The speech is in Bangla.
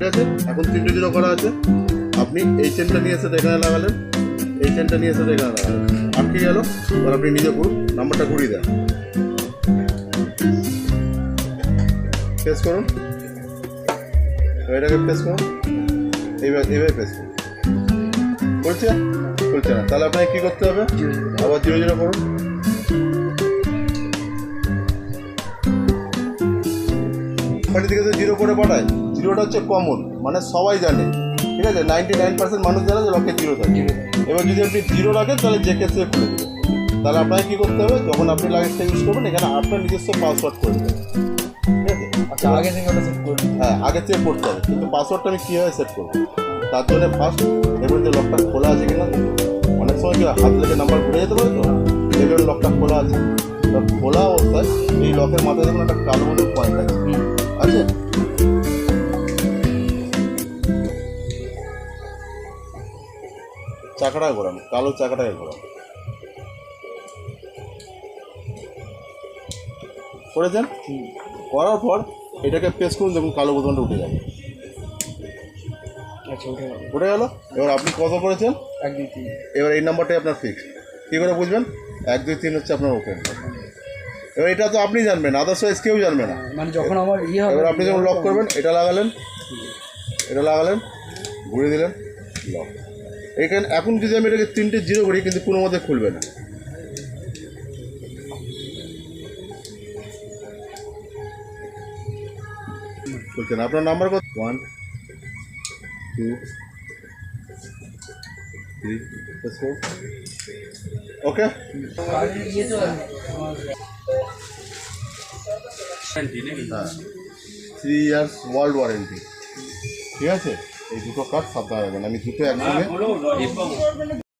ঠিক আছে, এখন তিনটে জিরো করা আছে। আপনি এই চেনটা নিয়ে এসে এখানে লাগালেন, এই চেনটা নিয়ে এসে এখানে লাগালেন। আটকে গেল, এবার আপনি নিজে করুন, নাম্বারটা ঘুরিয়ে দেন। প্রেস করুন। এটাকে প্রেস করুন। এইবার এইভাবে প্রেস করুন। বলছে বলছে না। তাহলে আপনাকে কী করতে হবে? আবার জিরো জিরো করুন। থেকে যে জিরো করে পাঠায়। জিরোটা হচ্ছে কমন মানে সবাই জানে। ঠিক আছে? নাইনটি নাইন পার্সেন্ট মানুষ জানে যে লকে জিরো থাকে। এবার যদি আপনি জিরো রাখেন তাহলে যে কেসে খুলে দেবে। তাহলে আপনাকে কী করতে হবে? যখন আপনি লাগেজটা ইউজ করবেন এখানে আপনার নিজস্ব পাসওয়ার্ড করে দেবেন ঠিক আছে? আচ্ছা আগে থেকে ওটা সেট করে হ্যাঁ আগে চেক করতে হবে। কিন্তু পাসওয়ার্ডটা আমি কীভাবে সেট করব? তার জন্য ফার্স্ট এবার যে লকটা খোলা আছে কিনা? অনেক সময় কি হাত লেগে নাম্বার ঘুরে যেতে পারে তো? এবার লকটা খোলা আছে। খোলা অবস্থায় এই লকের মাথায় দেখুন একটা কালো মতো পয়েন্ট আছে। আছে? চাকাটা ঘোরান কালো চাকাটাকে ঘোরান করেছেন? করার পর এটাকে প্রেস করুন দেখুন কালো বোতামটা উঠে যাবে আচ্ছা উঠে গেল। উঠে গেল? এবার আপনি কত করেছেন? এক দুই তিন। এবার এই নাম্বারটাই আপনার ফিক্সড কী করে বুঝবেন? এক দুই তিন হচ্ছে আপনার ওপেন এবার এটা তো আপনি জানবেন আদার্স ওয়াইজ কেউ জানবে না। মানে যখন আমার ইয়ে হবে এবার আপনি যখন লক করবেন এটা লাগালেন। এটা লাগালেন ঘুরে দিলেন লক এখানে এখন যদি আমি এটাকে তিনটে জিরো করি কিন্তু কোনো মতে খুলবে না। খুলছে না আপনার নাম্বার কত? One two three four okay three years world warranty ঠিক আছে? এই দুটো কার্ড সাবধানে রাখবেন আমি দুটো একসঙ্গে